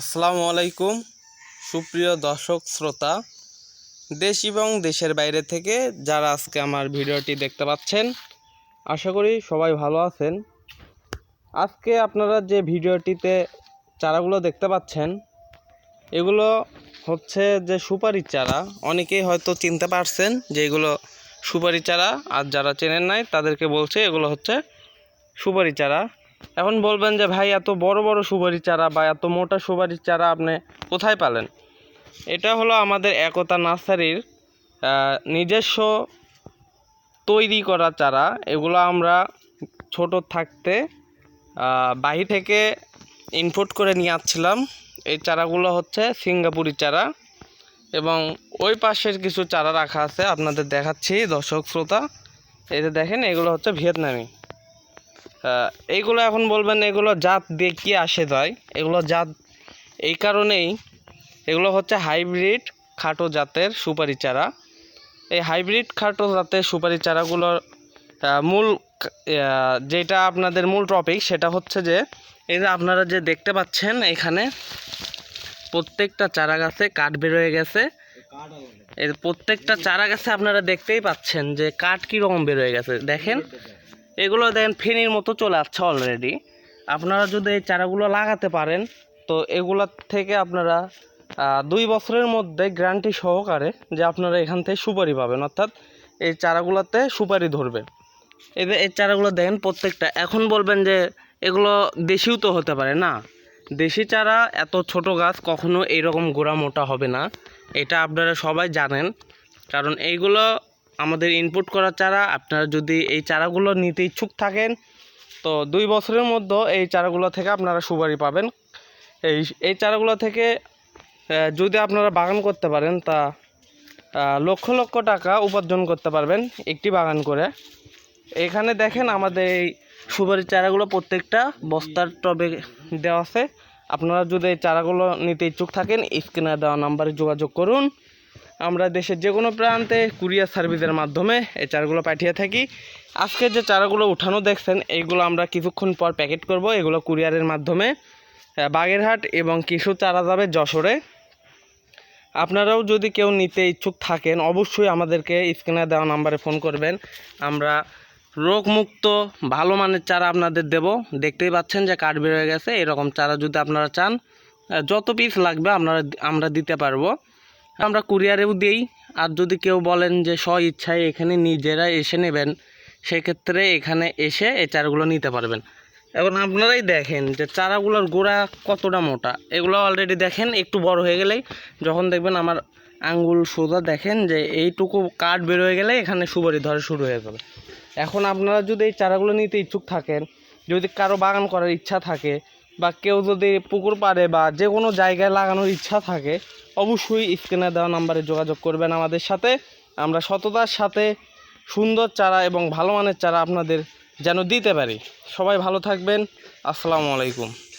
আসসালামু আলাইকুম। সুপ্রিয় দর্শক, শ্রোতা, দেশ এবং দেশের বাইরে থেকে যারা আজকে আমার ভিডিওটি দেখতে পাচ্ছেন, আশা করি সবাই ভালো আছেন। আজকে আপনারা যে ভিডিওটিতে চারাগুলো দেখতে পাচ্ছেন, এগুলো হচ্ছে যে সুপারি চারা। অনেকেই হয়তো চিনতে পারছেন যে এগুলো সুপারি চারা, আর যারা চেনেন নাই তাদেরকে বলছে এগুলো হচ্ছে সুপারি চারা। এখন বলবেন যে, ভাই, এত বড় বড় সুপারি চারা বা এত মোটা সুপারির চারা আপনি কোথায় পালেন? এটা হলো আমাদের একতা নার্সারির নিজস্ব তৈরি করা চারা। এগুলো আমরা ছোট থাকতে বাহি থেকে ইনপুট করে নিয়ে আসছিলাম। এই চারাগুলো হচ্ছে সিঙ্গাপুরি চারা এবং ওই পাশের কিছু চারা রাখা আছে। আপনাদের দেখাচ্ছি দর্শক, শ্রোতা। এই যে দেখেন, এগুলো হচ্ছে ভিয়েতনামি। এইগুলো এখন বলবেন এগুলো জাত কি আসে যায়? এগুলো জাত এই কারণেই এগুলো হচ্ছে হাইব্রিড খাটো জাতের সুপারি চারা। এই হাইব্রিড খাটো জাতের সুপারি চারাগুলোর মূল যেটা আপনাদের মূল টপিক সেটা হচ্ছে যে, এই যে আপনারা যে দেখতে পাচ্ছেন এখানে, প্রত্যেকটা চারা গাছে কাঠ বেরোয় গেছে। এর প্রত্যেকটা চারা গাছে আপনারা দেখতেই পাচ্ছেন যে কাঠ কীরকম বেরোয় গেছে। দেখেন এগুলো দেখেন ফেনির মতো চলে আসছে অলরেডি আপনারা যদি এই চারাগুলো লাগাতে পারেন, তো এগুলোর থেকে আপনারা দুই বছরের মধ্যে গ্যারান্টি সহকারে যে আপনারা এখান থেকে সুপারি পাবেন। অর্থাৎ এই চারাগুলোতে সুপারি ধরবে। যে এই চারাগুলো দেখেন প্রত্যেকটা। এখন বলবেন যে এগুলো দেশিও তো হতে পারে না। দেশি চারা, এত ছোট গাছ কখনো এইরকম গোড়া মোটা হবে না। এটা আপনারা সবাই জানেন। কারণ এইগুলো আমাদের ইনপুট করা চারা, আপনারা যদি এই চারাগুলো নিতে ইচ্ছুক থাকেন, তো দুই বছরের মধ্যে এই চারাগুলো থেকে আপনারা সুপারি পাবেন। এই এই চারাগুলো থেকে যদি আপনারা বাগান করতে পারেন, তা লক্ষ লক্ষ টাকা উপার্জন করতে পারবেন একটি বাগান করে। এখানে দেখেন আমাদের এই সুপারির চারাগুলো প্রত্যেকটা বস্তার টবে দেওয়া আছে। আপনারা যদি এই চারাগুলো নিতে ইচ্ছুক থাকেন, স্ক্রিনে দেওয়া নাম্বারে যোগাযোগ করুন। আমরা দেশের যে কোনো প্রান্তে কুরিয়ার সার্ভিসের মাধ্যমে এই চারাগুলো পাঠিয়ে থাকি। আজকে যে চারাগুলো উঠানো দেখছেন, এইগুলো আমরা কিছুক্ষণ পর প্যাকেট করব। এগুলো কুরিয়ারের মাধ্যমে বাগেরহাট এবং কিছু চারা যাবে যশোরে। আপনারাও যদি কেউ নিতে ইচ্ছুক থাকেন, অবশ্যই আমাদেরকে স্ক্রিনে দেওয়া নাম্বারে ফোন করবেন। আমরা রোগমুক্ত, ভালো মানের চারা আপনাদের দেব। দেখতেই পাচ্ছেন যে কাঠ বের হয়ে গেছে। এরকম চারা যদি আপনারা চান যত পিস লাগবে আপনারা, আমরা দিতে পারব। আমরা কুরিয়ারেও দিই, আর যদি কেউ বলেন যে স্ব ইচ্ছায় এখানে নিজেরা এসে নেবেন, সেক্ষেত্রে এখানে এসে এই চারাগুলো নিতে পারবেন। এখন আপনারাই দেখেন যে চারাগুলোর গোড়া কতটা মোটা। এগুলো অলরেডি দেখেন, একটু বড় হয়ে গেলেই যখন দেখবেন আমার আঙ্গুল সোজা দেখেন যে এইটুকু কাঠ বের হয়ে গেলে এখানে সুপারি ধরে শুরু হয়ে যাবে। এখন আপনারা যদি এই চারাগুলো নিতে ইচ্ছুক থাকেন, যদি কারও বাগান করার ইচ্ছা থাকে বা কেউ যদি পুকুর পাড়ে বা যে কোনো জায়গায় লাগানোর ইচ্ছা থাকে, অবশ্যই স্ক্রিনে দেওয়া নাম্বারে যোগাযোগ করবেন আমাদের সাথে। আমরা সততার সাথে, সুন্দর চারা এবং ভালো মানের চারা আপনাদের যেন দিতে পারি। সবাই ভালো থাকবেন। আসসালামু আলাইকুম।